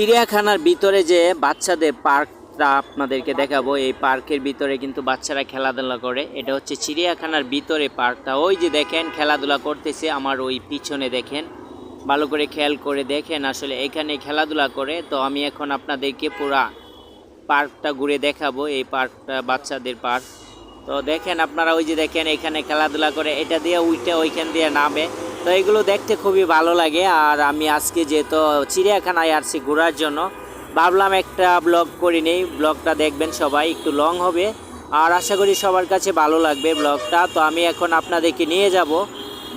চিড়িয়াখানার ভিতরে যে বাচ্চাদের পার্কটা আপনাদেরকে দেখাবো, এই পার্কের ভিতরে কিন্তু বাচ্চারা খেলাধুলা করে। এটা হচ্ছে চিড়িয়াখানার ভিতরে পার্কটা। ওই যে দেখেন, খেলাধুলা করতেছে আমার ওই পিছনে দেখেন। ভালো করে খেয়াল করে দেখেন, আসলে এখানে খেলাধুলা করে। তো আমি এখন আপনাদেরকে পুরা পার্কটা ঘুরে দেখাবো, এই পার্কটা বাচ্চাদের পার্ক। তো দেখেন আপনারা ওই যে দেখেন, এখানে খেলাধুলা করে। এটা দিয়ে উইটে ওইখান দিয়ে নামে। তো এগুলো দেখতে খুবই ভালো লাগে। আর আমি আজকে যেহেতু চিড়িয়াখানায় আসছি ঘোরার জন্য, ভাবলাম একটা ব্লগ করে নেই। ব্লগটা দেখবেন সবাই, একটু লং হবে। আর আশা করি সবার কাছে ভালো লাগবে ব্লগটা। তো আমি এখন আপনাদেরকে নিয়ে যাব।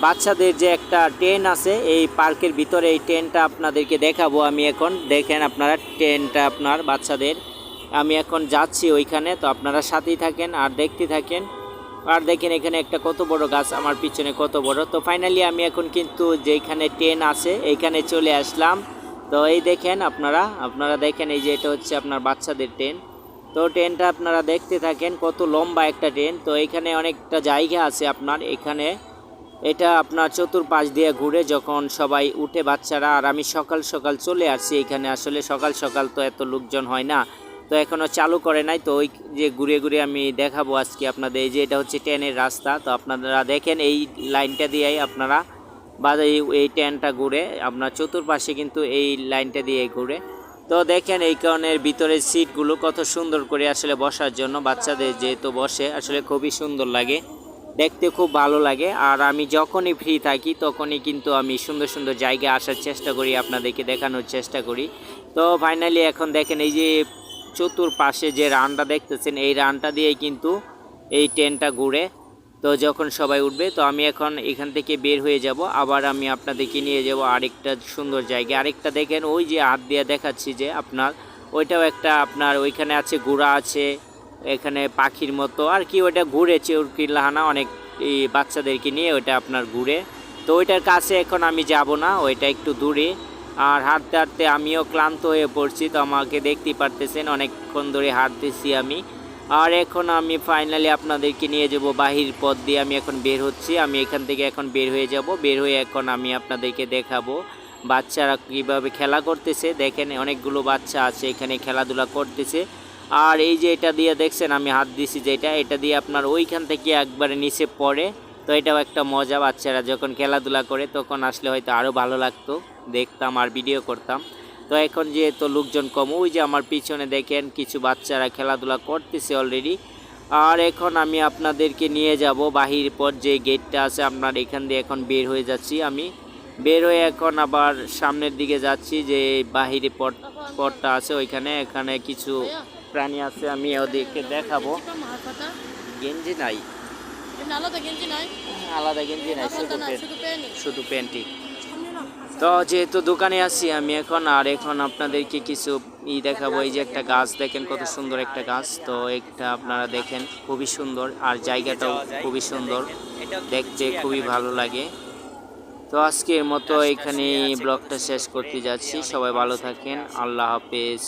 বাচ্চাদের যে একটা ট্রেন আছে, এই পার্কের ভিতরে এই ট্রেনটা আপনাদেরকে দেখাবো আমি এখন। দেখেন আপনারা ট্রেনটা আপনার বাচ্চাদের। আমি এখন যাচ্ছি ওইখানে, তো আপনারা সাথেই থাকেন আর দেখতে থাকেন। আর দেখেন এখানে একটা কত বড় গাছ, আমার পিছনে কত বড়। তো ফাইনালি আমি এখন কিন্তু যেখানে ট্রেন আছে, এইখানে চলে আসলাম। তো এই দেখেন আপনারা আপনারা দেখেন এই যে এটা হচ্ছে আপনার বাচ্চাদের ট্রেন তো ট্রেনটা আপনারা দেখতে থাকেন কত লম্বা একটা ট্রেন তো এখানে অনেকটা জায়গা আছে আপনার, এখানে এটা আপনার চতুর্পাশ দিয়ে ঘুরে যখন সবাই উঠে বাচ্চারা, আর আমি সকাল সকাল চলে আসছি এখানে। আসলে সকাল সকাল তো এত লোকজন হয় না। তো এখনও চালু করে নাই, তো ওই যে ঘুরে ঘুরে আমি দেখাবো আজকে আপনাদের। এই যে এটা হচ্ছে ট্রেনের রাস্তা, তো আপনারা দেখেন এই লাইনটা দিয়েই আপনারা বা এই ট্রেনটা ঘুরে আপনার চতুর্পাশে কিন্তু এই লাইনটা দিয়ে ঘুরে। তো দেখেন এই কারণের ভিতরের সিটগুলো কত সুন্দর করে আসলে বসার জন্য বাচ্চাদের যেহেতু বসে, আসলে খুবই সুন্দর লাগে, দেখতে খুব ভালো লাগে। আর আমি যখনই ফ্রি থাকি তখনই কিন্তু আমি সুন্দর সুন্দর জায়গায় আসার চেষ্টা করি, আপনাদেরকে দেখানোর চেষ্টা করি। তো ফাইনালি এখন দেখেন এই যে চতুর্পাশে যে রানটা দেখতেছেন, এই রানটা দিয়েই কিন্তু এই ট্রেনটা ঘুরে তো যখন সবাই উঠবে, তো আমি এখন এখান থেকে বের হয়ে যাব। আবার আমি আপনাদেরকে নিয়ে যাব আরেকটা সুন্দর জায়গা আরেকটা দেখেন, ওই যে হাত দিয়ে দেখাচ্ছি যে আপনার, ওইটাও একটা আপনার ওইখানে আছে ঘোড়া আছে, এখানে পাখির মতো। আর কি ওইটা ঘুরে চৌরকি লাহানা অনেক বাচ্চাদেরকে নিয়ে ওইটা আপনার ঘুরে। তো ওইটার কাছে এখন আমি যাব না, ওইটা একটু দূরে। আর হাঁটতে হাঁটতে আমিও ক্লান্ত হয়ে পড়ছি, তো আমাকে দেখতেই পারতেছেন, অনেকক্ষণ ধরে হাঁটতেছি আমি। আর এখন আমি ফাইনালি আপনাদেরকে নিয়ে যাব বাহির পথ দিয়ে আমি এখন বের হচ্ছি। আমি এখান থেকে এখন বের হয়ে যাব। বের হয়ে এখন আমি আপনাদেরকে দেখাবো বাচ্চারা কীভাবে খেলা করতেছে। দেখেন অনেকগুলো বাচ্চা আছে, এখানে খেলাধুলা করতেছে। আর এই যে এটা দিয়ে দেখছেন, আমি হাত দিছি যেটা, এটা দিয়ে আপনার ওইখান থেকে একবারে নিচে পড়ে। তো এটাও একটা মজা, বাচ্চারা যখন খেলাধুলা করে তখন আসলে হয়তো আরও ভালো লাগতো। দেখতাম আর ভিডিও করতাম। তো এখন যেহেতু লোকজন কম ওই যে আমার পিছনে দেখেন কিছু বাচ্চারা খেলাধুলা করতেছে অলরেডি আর এখন আমি আপনাদেরকে নিয়ে যাব বাহির পর যে গেটটা আছে আপনার এখান দিয়ে এখন বের হয়ে যাচ্ছি আমি। বের হয়ে এখন আবার সামনের দিকে যাচ্ছি যে বাহিরে পট পটটা আছে ওইখানে। এখানে কিছু প্রাণী আছে আমি ওদেরকে দেখাবো। গেঞ্জি নাই। আলাদা গেঞ্জি নাই। আলাদা গেঞ্জি নাই শুধু শুধু প্যান্ট তো যেহেতু দোকানে আছি, আমি এখন আর এখন আপনাদেরকে কিছু ই দেখাবো। এই যে একটা গাছ দেখেন, কত সুন্দর একটা গাছ। তো একটা আপনারা দেখেন, খুবই সুন্দর। আর জায়গাটাও খুবই সুন্দর। দেখতে খুবই ভালো লাগে। তো আজকের মতো এখানে ব্লগটা শেষ করতে যাচ্ছি। সবাই ভালো থাকেন। আল্লাহ হাফেজ।